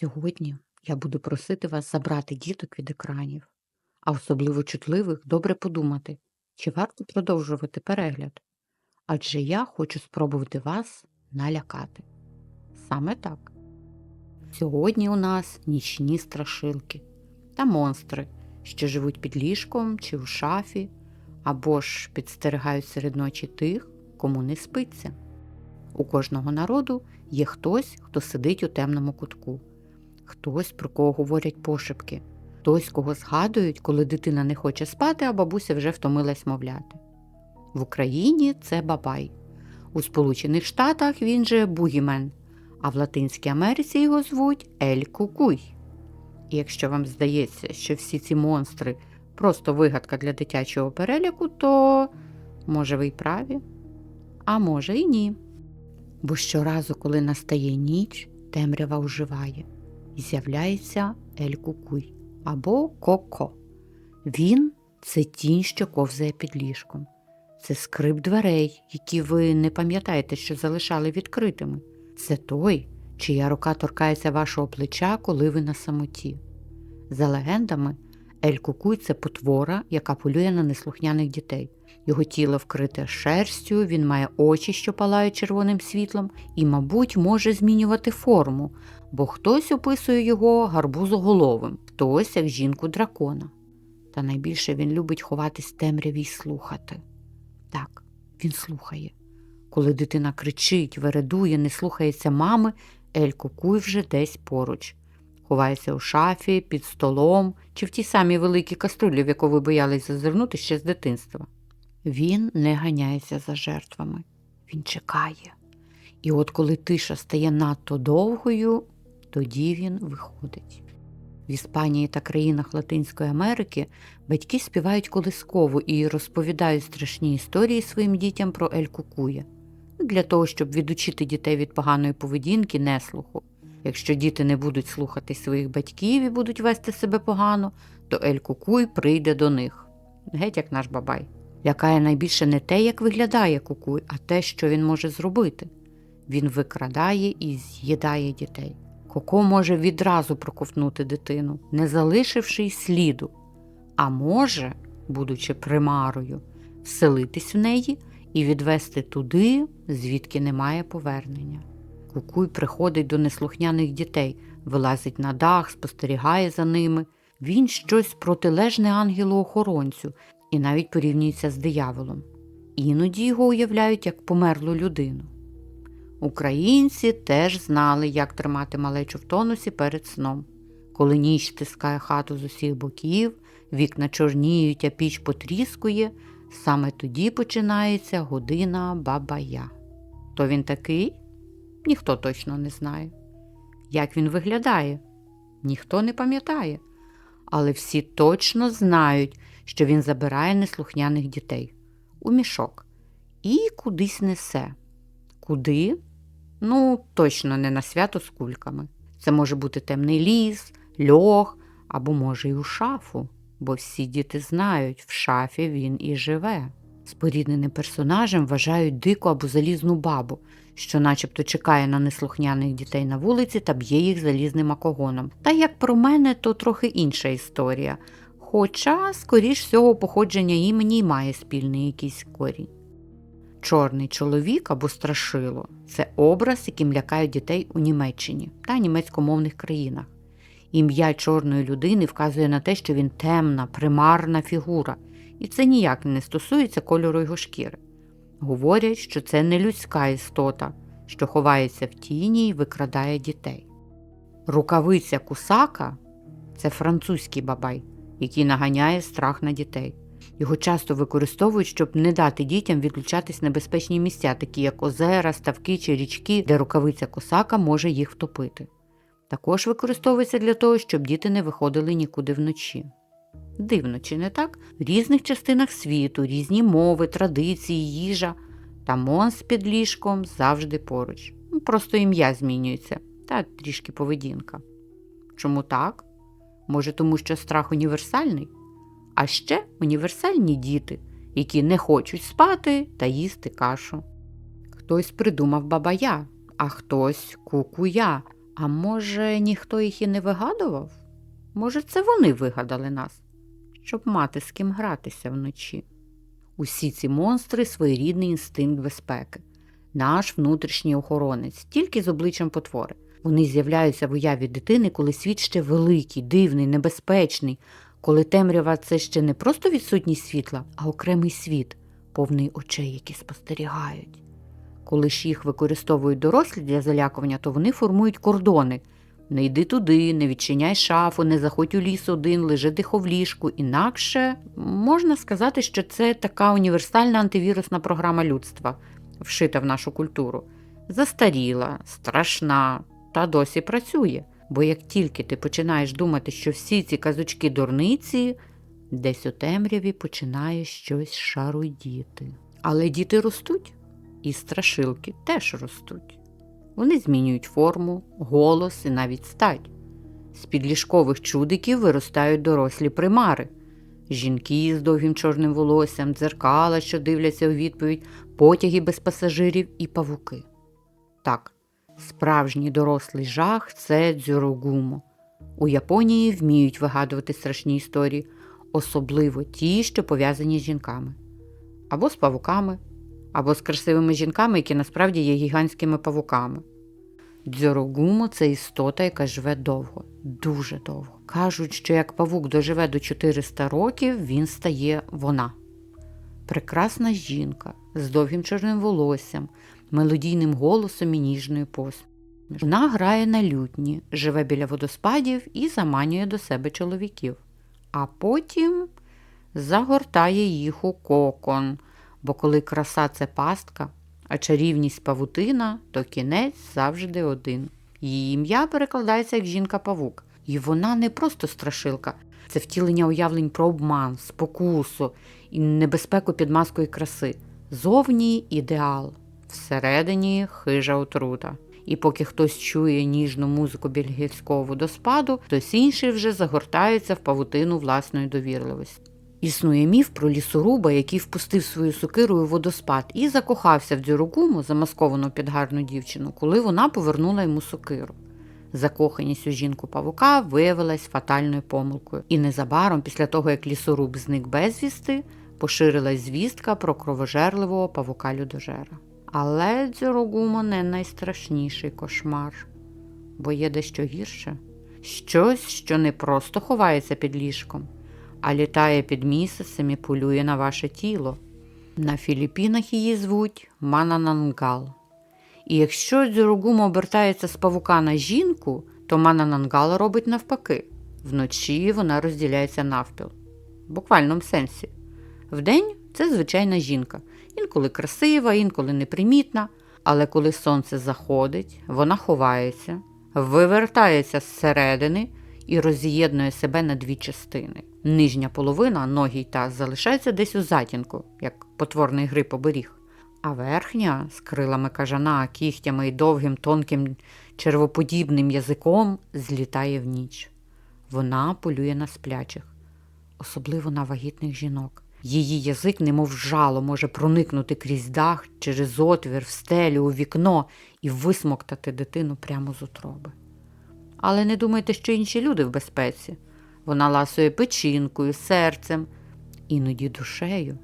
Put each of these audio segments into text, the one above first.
Сьогодні я буду просити вас забрати діток від екранів, а особливо чутливих добре подумати, чи варто продовжувати перегляд. Адже я хочу спробувати вас налякати. Саме так. Сьогодні у нас нічні страшилки та монстри, що живуть під ліжком чи в шафі, або ж підстерігають серед ночі тих, кому не спиться. У кожного народу є хтось, хто сидить у темному кутку, хтось, про кого говорять пошепки, хтось, кого згадують, коли дитина не хоче спати, а бабуся вже втомилась мовляти. В Україні це бабай. У Сполучених Штатах він же бугімен, а в Латинській Америці його звуть Ель Кукуй. І якщо вам здається, що всі ці монстри просто вигадка для дитячого переляку, то може ви й праві, а може і ні. Бо щоразу, коли настає ніч, темрява оживає і з'являється Ель Кукуй або Коко. Він це тінь, що ковзає під ліжком. Це скрип дверей, які ви не пам'ятаєте, що залишали відкритими. Це той, чия рука торкається вашого плеча, коли ви на самоті. За легендами, Ель Кукуй це потвора, яка полює на неслухняних дітей. Його тіло вкрите шерстю, він має очі, що палають червоним світлом, і, мабуть, може змінювати форму, бо хтось описує його гарбузоголовим, хтось як жінку дракона. Та найбільше він любить ховатись темряві й слухати. Так, він слухає. Коли дитина кричить, вередує, не слухається мами, Ель Кукуй вже десь поруч. Ховається у шафі, під столом чи в тій самій великій каструлі, в яку ви боялись зазирнути ще з дитинства. Він не ганяється за жертвами, він чекає. І от коли тиша стає надто довгою, тоді він виходить. В Іспанії та країнах Латинської Америки батьки співають колискову і розповідають страшні історії своїм дітям про Ель Кукуя для того, щоб відучити дітей від поганої поведінки, неслуху. Якщо діти не будуть слухати своїх батьків і будуть вести себе погано, то Ель Кукуй прийде до них. Геть як наш бабай. Лякає найбільше не те, як виглядає кукуй, а те, що він може зробити. Він викрадає і з'їдає дітей. Коко може відразу проковтнути дитину, не залишивши й сліду, а може, будучи примарою, вселитись в неї і відвести туди, звідки немає повернення. Кукуй приходить до неслухняних дітей, вилазить на дах, спостерігає за ними. Він щось протилежне ангелу-охоронцю і навіть порівнюється з дияволом. Іноді його уявляють як померлу людину. Українці теж знали, як тримати малечу в тонусі перед сном. Коли ніч стискає хату з усіх боків, вікна чорніють, а піч потріскує, саме тоді починається година бабая. То він такий? Ніхто точно не знає. Як він виглядає? Ніхто не пам'ятає. Але всі точно знають, що він забирає неслухняних дітей у мішок і кудись несе. Куди? Ну, точно не на свято з кульками. Це може бути темний ліс, льох або, може, й у шафу, бо всі діти знають, в шафі він і живе. Спорідненим персонажем вважають дику або залізну бабу, що начебто чекає на неслухняних дітей на вулиці та б'є їх залізним акогоном. Та як про мене, то трохи інша історія. Хоча, скоріш всього, походження імені й має спільний якийсь корінь. Чорний чоловік або страшило це образ, яким лякають дітей у Німеччині та німецькомовних країнах. Ім'я чорної людини вказує на те, що він темна, примарна фігура, і це ніяк не стосується кольору його шкіри. Говорять, що це не людська істота, що ховається в тіні і викрадає дітей. Рукавиця кусака це французький бабай, який наганяє страх на дітей. Його часто використовують, щоб не дати дітям відлучатись в небезпечні місця, такі як озера, ставки чи річки, де рукавиця косака може їх втопити. Також використовується для того, щоб діти не виходили нікуди вночі. Дивно, чи не так? В різних частинах світу, різні мови, традиції, їжа та монс під ліжком завжди поруч. Ну, Просто ім'я змінюється та трішки поведінка. Чому так? Може, тому що страх універсальний? А ще універсальні діти, які не хочуть спати та їсти кашу. Хтось придумав бабая, а хтось кукуя, А може, ніхто їх і не вигадував? Може, це вони вигадали нас, щоб мати з ким гратися вночі. Усі ці монстри своєрідний інстинкт безпеки, наш внутрішній охоронець, тільки з обличчям потвори. Вони з'являються в уяві дитини, коли світ ще великий, дивний, небезпечний, коли темрява це ще не просто відсутність світла, а окремий світ, повний очей, які спостерігають. Коли ж їх використовують дорослі для залякування, то вони формують кордони. Не йди туди, не відчиняй шафу, не заходь у ліс один, лежи тихо в ліжку. Інакше можна сказати, що це така універсальна антивірусна програма людства, вшита в нашу культуру. Застаріла, страшна, та досі працює. Бо як тільки ти починаєш думати, що всі ці казочки дурниці, десь у темряві починає щось шарудіти. Але діти ростуть, і страшилки теж ростуть. Вони змінюють форму, голос і навіть стать. З підліжкових чудиків виростають дорослі примари. Жінки з довгим чорним волоссям, дзеркала, що дивляться у відповідь, потяги без пасажирів і павуки. Так, справжній дорослий жах це дзюрогумо. У Японії вміють вигадувати страшні історії, особливо ті, що пов'язані з жінками, або з павуками, або з красивими жінками, які насправді є гігантськими павуками. Дзьорогумо це істота, яка живе довго, дуже довго. Кажуть, що як павук доживе до 400 років, він стає вона. Прекрасна жінка з довгим чорним волоссям, мелодійним голосом і ніжною посмішкою. Вона грає на лютні, живе біля водоспадів і заманює до себе чоловіків, а потім загортає їх у кокон, бо коли краса це пастка, а чарівність павутина, то кінець завжди один. Її ім'я перекладається як жінка-павук. І вона не просто страшилка, це втілення уявлень про обман, спокусу і небезпеку під маскою краси. Зовні ідеал, всередині хижа отрута. І поки хтось чує ніжну музику бельгійського водоспаду, хтось інший вже загортається в павутину власної довірливості. Існує міф про лісоруба, який впустив свою сокиру у водоспад і закохався в дзюрогуму, замасковану під гарну дівчину, коли вона повернула йому сокиру. Закоханість у жінку павука виявилась фатальною помилкою, і незабаром, після того як лісоруб зник безвісти, поширилась звістка про кровожерливого павука людожера. Але дзюрогумо не найстрашніший кошмар, бо є дещо гірше щось, що не просто ховається під ліжком а літає під місяцем і полює на ваше тіло. На Філіппінах її звуть Мананангал. І якщо дзюругума обертається з павука на жінку, то Мананангал робить навпаки. Вночі вона розділяється навпіл. В буквальному сенсі. Вдень це звичайна жінка, інколи красива, інколи непримітна, але коли сонце заходить, вона ховається, вивертається зсередини і роз'єднує себе на дві частини. Нижня половина ноги й таз залишається десь у затінку, як потворний гриб оберіг. А верхня з крилами кажана, кігтями і довгим тонким червоподібним язиком злітає в ніч. Вона полює на сплячих, особливо на вагітних жінок. Її язик, немов жало, може проникнути крізь дах, через отвір, в стелю, у вікно і висмоктати дитину прямо з утроби. Але не думайте, що інші люди в безпеці. Вона ласує печінкою, серцем, іноді душею.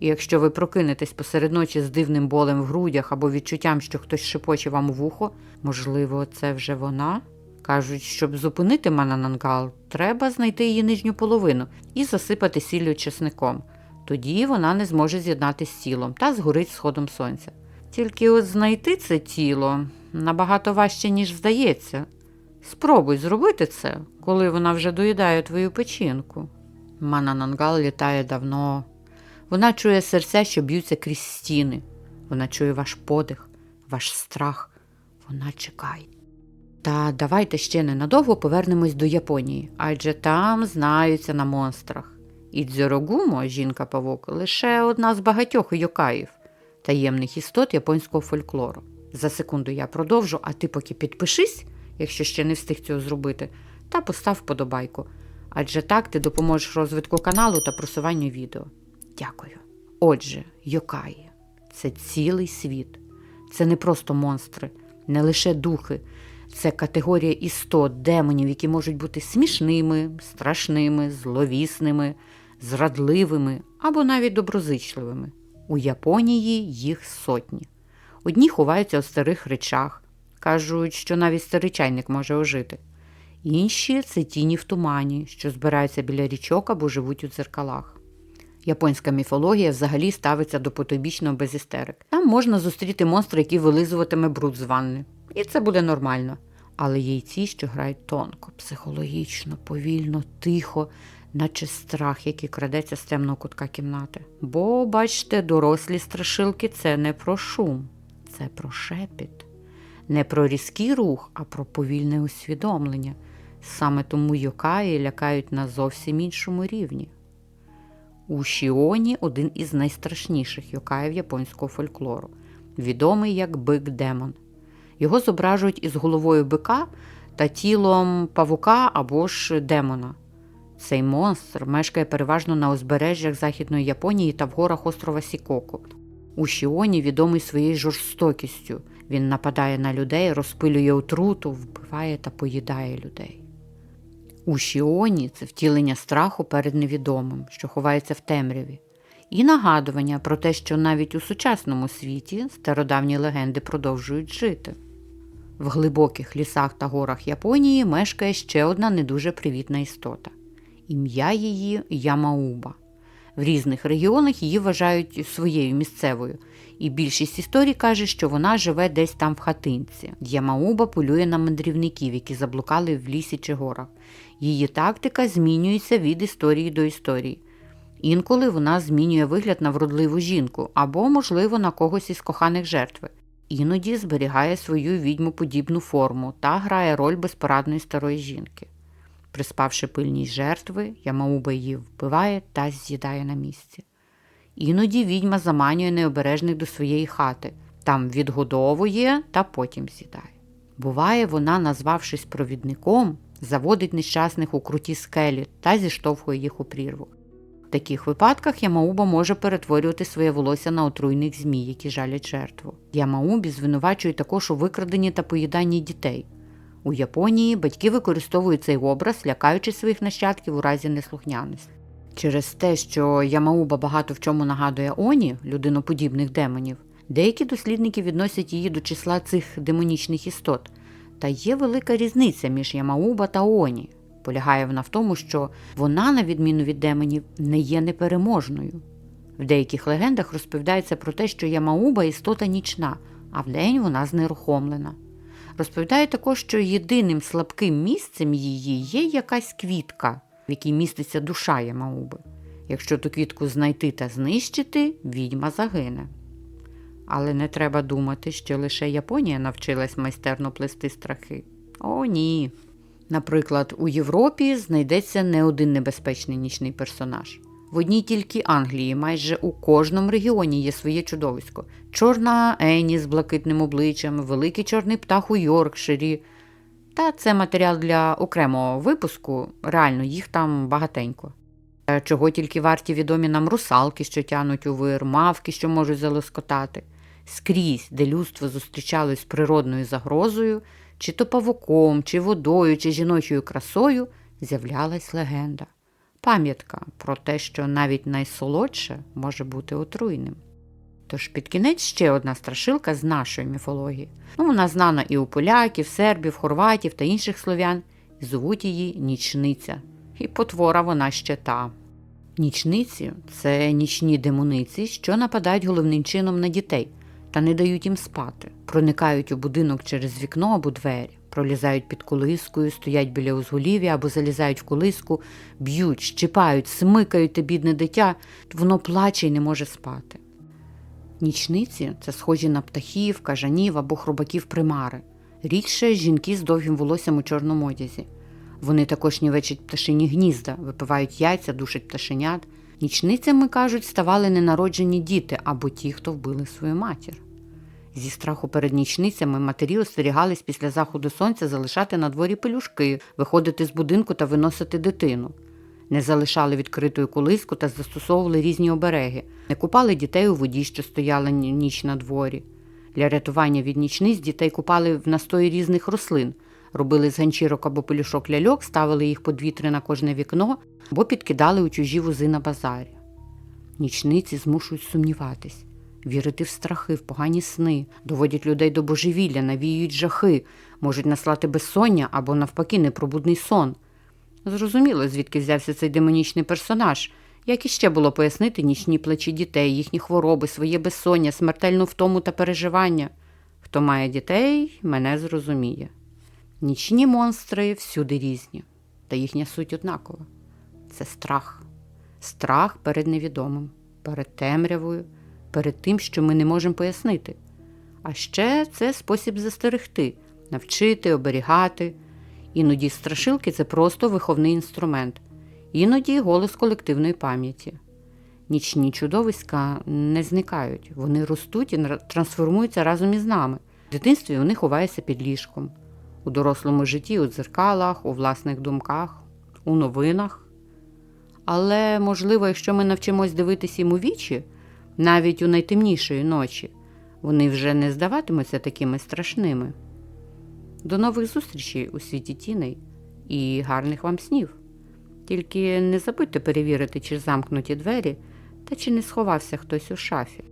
І якщо ви прокинетесь посеред ночі з дивним болем в грудях або відчуттям, що хтось шепоче вам у вухо, можливо, це вже вона. Кажуть, щоб зупинити мананангал, треба знайти її нижню половину і засипати сіллю чесником. Тоді вона не зможе з'єднатися з тілом та згорить сходом сонця. Тільки от знайти це тіло набагато важче, ніж здається. Спробуй зробити це, коли вона вже доїдає твою печінку. Мананангал літає давно. Вона чує серця, що б'ються крізь стіни. Вона чує ваш подих, ваш страх. Вона чекає. Та давайте ще ненадовго повернемось до Японії, адже там знаються на монстрах. І дзьорогумо, жінка павук, лише одна з багатьох йокаїв, таємних істот японського фольклору. За секунду я продовжу, а ти поки підпишись якщо ще не встиг цього зробити, та постав вподобайку. Адже так ти допоможеш розвитку каналу та просуванню відео. Дякую. Отже, Йокаї це цілий світ. Це не просто монстри, не лише духи. Це категорія істот демонів, які можуть бути смішними, страшними, зловісними, зрадливими або навіть доброзичливими. У Японії їх сотні. Одні ховаються у старих речах, кажуть, що навіть старий чайник може ожити. Інші це тіні в тумані, що збираються біля річок або живуть у дзеркалах. Японська міфологія взагалі ставиться до потойбічного без істерик. Там можна зустріти монстра, який вилизуватиме бруд з ванни. І це буде нормально. Але є й ці, що грають тонко, психологічно, повільно, тихо, наче страх, який крадеться з темного кутка кімнати. Бо, бачите, дорослі страшилки це не про шум, це про шепіт. Не про різкий рух, а про повільне усвідомлення. Саме тому йокаї лякають на зовсім іншому рівні. У Шіоні один із найстрашніших йокаїв японського фольклору, відомий як бик демон. Його зображують із головою бика та тілом павука або ж демона. Цей монстр мешкає переважно на узбережжях Західної Японії та в горах острова Сікоку. У Шіоні відомий своєю жорстокістю. Він нападає на людей, розпилює отруту, вбиває та поїдає людей. У Шіоні це втілення страху перед невідомим, що ховається в темряві, і нагадування про те, що навіть у сучасному світі стародавні легенди продовжують жити. В глибоких лісах та горах Японії мешкає ще одна не дуже привітна істота. Ім'я її Ямауба. В різних регіонах її вважають своєю місцевою, і більшість історій каже, що вона живе десь там в хатинці. Ямауба полює на мандрівників, які заблукали в лісі чи горах. Її тактика змінюється від історії до історії. Інколи вона змінює вигляд на вродливу жінку або, можливо, на когось із коханих жертви. Іноді зберігає свою відьмоподібну форму та грає роль безпорадної старої жінки. Приспавши пильність жертви, Ямауба її вбиває та з'їдає на місці. Іноді відьма заманює необережних до своєї хати, там відгодовує та потім з'їдає. Буває, вона, назвавшись провідником, заводить нещасних у круті скелі та зіштовхує їх у прірву. В таких випадках Ямауба може перетворювати своє волосся на отруйних змій, які жалять жертву. Ямаубі звинувачують також у викраденні та поїданні дітей. У Японії батьки використовують цей образ, лякаючи своїх нащадків у разі неслухняності. Через те, що Ямауба багато в чому нагадує Оні, людиноподібних демонів, деякі дослідники відносять її до числа цих демонічних істот. Та є велика різниця між Ямауба та Оні. Полягає вона в тому, що вона, на відміну від демонів, не є непереможною. В деяких легендах розповідається про те, що Ямауба істота нічна, а вдень вона знерухомлена. Розповідає також, що єдиним слабким місцем її є якась квітка, в якій міститься душа Ямауби. Якщо ту квітку знайти та знищити, відьма загине. Але не треба думати, що лише Японія навчилась майстерно плести страхи. О, ні. Наприклад, у Європі знайдеться не один небезпечний нічний персонаж. В одній тільки Англії майже у кожному регіоні є своє чудовисько: чорна Ені з блакитним обличчям, великий чорний птах у Йоркширі. Та це матеріал для окремого випуску, реально їх там багатенько. Чого тільки варті відомі нам русалки, що тянуть у вир, мавки, що можуть залоскотати. Скрізь, де людство зустрічалось з природною загрозою, чи то павуком, чи водою, чи жіночою красою, з'являлась легенда. Пам'ятка про те, що навіть найсолодше може бути отруйним. Тож під кінець ще одна страшилка з нашої міфології. Ну, Вона знана і у поляків, сербів, хорватів та інших слов'ян, звуть її нічниця. І потвора вона ще та. Нічниці це нічні демониці, що нападають головним чином на дітей та не дають їм спати, проникають у будинок через вікно або двері, пролізають під колискою, стоять біля узголів'я або залізають в колиску, б'ють, щипають, смикають те бідне дитя, воно плаче і не може спати. Нічниці це схожі на птахів, кажанів або хробаків примари, рідше жінки з довгим волоссям у чорному одязі. Вони також нівечать пташині гнізда, випивають яйця, душать пташенят. Нічницями, кажуть, ставали ненароджені діти або ті, хто вбили свою матір. Зі страху перед нічницями матері остерігались після заходу сонця залишати на дворі пелюшки, виходити з будинку та виносити дитину. Не залишали відкритою колиску та застосовували різні обереги, не купали дітей у воді, що стояла ніч на дворі. Для рятування від нічниць дітей купали в настої різних рослин, робили з ганчірок або пелюшок ляльок, ставили їх по дві-три на кожне вікно або підкидали у чужі вози на базарі. Нічниці змушують сумніватись, вірити в страхи, в погані сни, доводять людей до божевілля, навіюють жахи, можуть наслати безсоння або, навпаки, непробудний сон. Зрозуміло, звідки взявся цей демонічний персонаж. Як іще було пояснити нічні плечі дітей, їхні хвороби, своє безсоння, смертельну втому та переживання. Хто має дітей, мене зрозуміє. Нічні монстри всюди різні, та їхня суть однакова це страх. Страх перед невідомим, перед темрявою, перед тим, що ми не можемо пояснити. А ще це спосіб застерегти, навчити, оберігати. Іноді страшилки це просто виховний інструмент, іноді голос колективної пам'яті. Нічні чудовиська не зникають, вони ростуть і трансформуються разом із нами. В дитинстві вони ховаються під ліжком, у дорослому житті у дзеркалах, у власних думках, у новинах. Але, можливо, якщо ми навчимось дивитись їм у вічі, навіть у найтемнішої ночі, вони вже не здаватимуться такими страшними. До нових зустрічей у світі тіней і гарних вам снів. Тільки не забудьте перевірити, чи замкнуті двері та чи не сховався хтось у шафі.